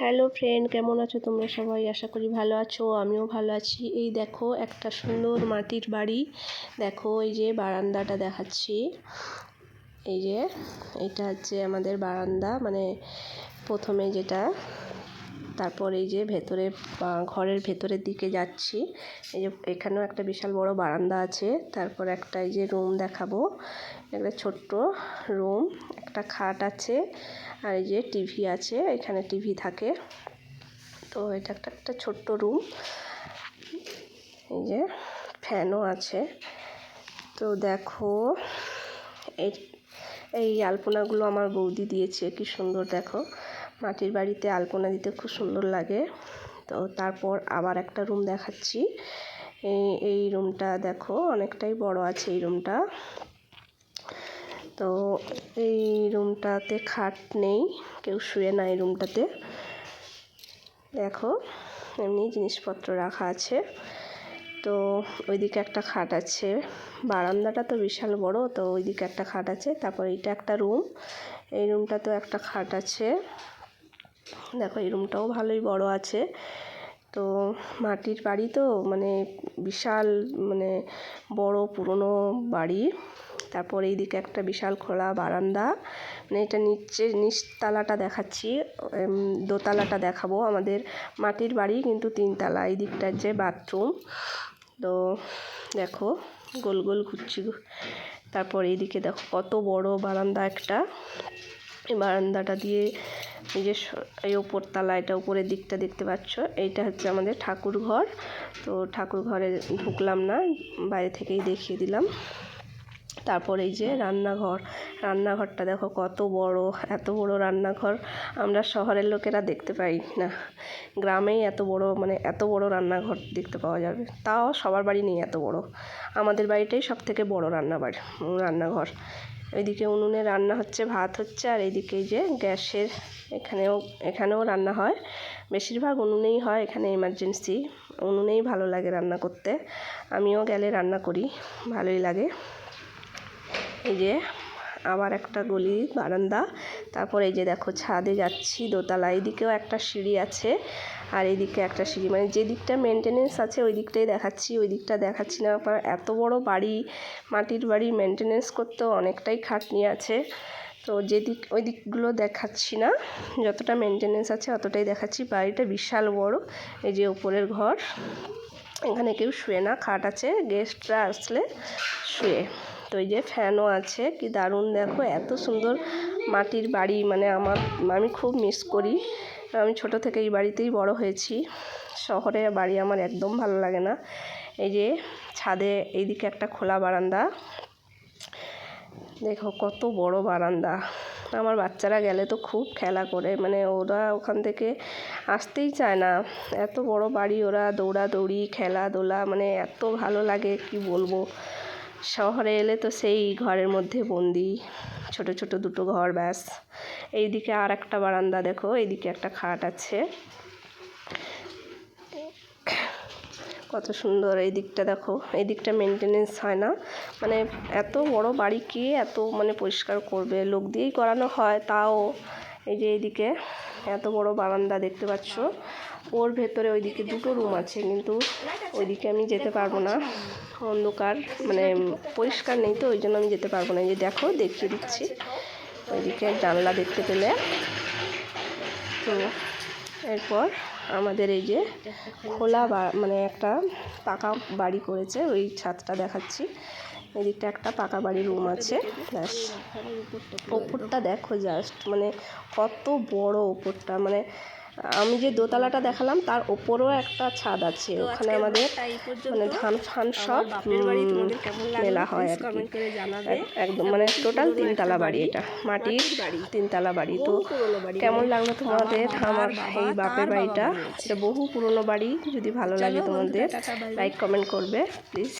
Hello friend কেমন আছো তোমরা সবাই? আশা করি ভালো আছো, আমিও ভালো আছি। এই দেখো, একটা সুন্দর মাটির বাড়ি। দেখো, এই যে বারান্দাটা দেখাচ্ছি। এই যে, এটা হচ্ছে আমাদের বারান্দা মানে প্রথমে যেটা, তারপর এই যে ভেতরে ঘরের ভেতরের দিকে যাচ্ছি। এই যে এখানেও একটা বিশাল বড় বারান্দা আছে, তারপর একটা এই যে রুম দেখাবো। একটা ছোট্ট রুম একটা খাট আছে আর এই যে টিভি আছে, এখানে টিভি থাকে। তো এটা একটা একটা ছোট্ট রুম। এই যে ফ্যানও আছে। তো দেখো, এই এই আলপনাগুলো আমার বৌদি দিয়েছে, কি সুন্দর দেখো। মাটির বাড়িতে আলপনা দিতে খুব সুন্দর লাগে। তো তারপর আবার একটা রুম দেখাচ্ছি। এই এই রুমটা দেখো, অনেকটাই বড় আছে এই রুমটা। তো এই রুমটাতে খাট নেই, কেউ শুয়ে না এই রুমটাতে। দেখো, এমনি জিনিসপত্র রাখা আছে। তো ওইদিকে একটা খাট আছে। বারান্দাটা তো বিশাল বড়, তো ওইদিকে একটা খাট আছে। তারপর এইটা একটা রুম। এই রুমটাতেও একটা খাট আছে। দেখো, এই রুমটাও ভালোই বড় আছে। তো মাটির বাড়ি তো মানে বিশাল মানে বড় পুরনো বাড়ি। তারপর এইদিকে একটা বিশাল খোলা বারান্দা। মানে এটা নিচে নিচতলাটা দেখাচ্ছি। দোতলাটা দেখাবো। আমাদের মাটির বাড়ি কিন্তু তিনতলা। এই দিকটার যে বাথরুম। তো দেখো, গোল গোল ঘুরছি তারপর এইদিকে দেখো, কত বড় বারান্দা একটা। এই বারান্দাটা দিয়ে এই যে এই ওপর তালা এটা উপরের দিকটা দেখতে পাচ্ছ। এইটা হচ্ছে আমাদের ঠাকুর ঘর তো ঠাকুর ঘরে ঢুকলাম না, বাইরে থেকেই দেখিয়ে দিলাম। তারপর এই যে রান্নাঘর, রান্নাঘরটা দেখো কত বড়, এত বড় রান্নাঘর আমরা শহরের লোকেরা দেখতে পাই না। গ্রামেই এত বড় মানে এত বড় রান্নাঘর দেখতে পাওয়া যাবে। তাও সবার বাড়ি নেই এত বড়। আমাদের বাড়িটাই সব থেকে বড় রান্নাবাড়ি রান্নাঘর। এদিকে উনুনে রান্না হচ্ছে, ভাত হচ্ছে, আর এইদিকে যে গ্যাসের এখানেও এখানেও রান্না হয়। বেশিরভাগ উনুনেই হয়, এখানে এমার্জেন্সি উনুনেই ভালো লাগে রান্না করতে। আমিও গেলে রান্না করি, ভালোই লাগে। এই যে আবার একটা গলি, বারান্দা। তারপর এই যে দেখো ছাদে যাচ্ছি, দোতলা। এদিকেও একটা সিঁড়ি আছে আর এদিকে একটা সিঁড়ি। মানে যে দিকটা মেনটেনেন্স আছে, ওই দিকটাই দেখাচ্ছি। ওই দিকটা দেখাচ্ছি না এত বড় বাড়ি, মাটির বাড়ি মেনটেনেন্স করতেও অনেকটাই খাটনি আছে। তো যেদিক ওই দিকগুলো দেখাচ্ছি না। যতটা মেনটেনেন্স আছে, অতটাই দেখাচ্ছি। বাড়িটা বিশাল বড়, এই যে উপরের ঘর। এখানে কেউ শুয়ে না, খাট আছে গেস্টরা আসলে শুয়ে। তো এই যে ফ্যানও আছে, কি দারুণ দেখো, এত সুন্দর মাটির বাড়ি মানে আমার, আমি খুব মিস করি। আমি ছোট থেকে এই বাড়িতেই বড় হয়েছি। শহরে বাড়ি আমার একদম ভালো লাগে না। এই যে ছাদে এইদিকে একটা খোলা বারান্দা। দেখো কত বড় বারান্দা। আমার বাচ্চারা গেলে তো খুব খেলা করে মানে ওরা ওখান থেকে আসতেই চায় না। এত বড় বাড়ি, ওরা দৌড়াদৌড়ি, খেলাধুলা মানে এত ভালো লাগে, কি বলব? শহরে এলে তো সেই ঘরের মধ্যে বন্দি, ছোট ছোট দুটো ঘর ব্যাস। এইদিকে আর একটা বারান্দা দেখো, এইদিকে একটা খাট আছে। কত সুন্দর এই দিকটা দেখো, এই দিকটা মেনটেনেন্স হয় না। মানে এত বড় বাড়ি কে এত মানে পরিষ্কার করবে? লোক দিয়েই করানো হয়, তাও এই যে এইদিকে এত বড় বারান্দা দেখতে পাচ্ছ। ওর ভেতরে ওইদিকে দুটো রুম আছে, কিন্তু ওইদিকে আমি যেতে পারব না। অন্ধকার মানে পরিষ্কার নেই তো ওই জন্য আমি যেতে পারব না। এই যে দেখো, দেখিয়ে দিচ্ছি। ওইদিকে জানলা দেখতে পেলে। তো এরপর আমাদের এই যে খোলা মানে একটা পাকা বাড়ি করেছে, ওই ছাদটা দেখাচ্ছি। এদিকটা একটা পাকা বাড়ির রুম আছে। ব্যাস। ওপরটা দেখো জাস্ট মানে কত বড় ওপরটা। মানে আমি যে দোতলাটা দেখালাম তার ওপরও একটা ছাদ আছে। ওখানে আমাদের মানে ধান ফান সব মেলা হয় আর একদম মানে টোটাল তিনতলা বাড়ি এটা। মাটির তিনতলা বাড়ি। তো কেমন লাগল তোমাদের? আমার এই বাপের বাড়িটা। এটা বহু পুরনো বাড়ি। যদি ভালো লাগে তোমাদের লাইক কমেন্ট করবে প্লিজ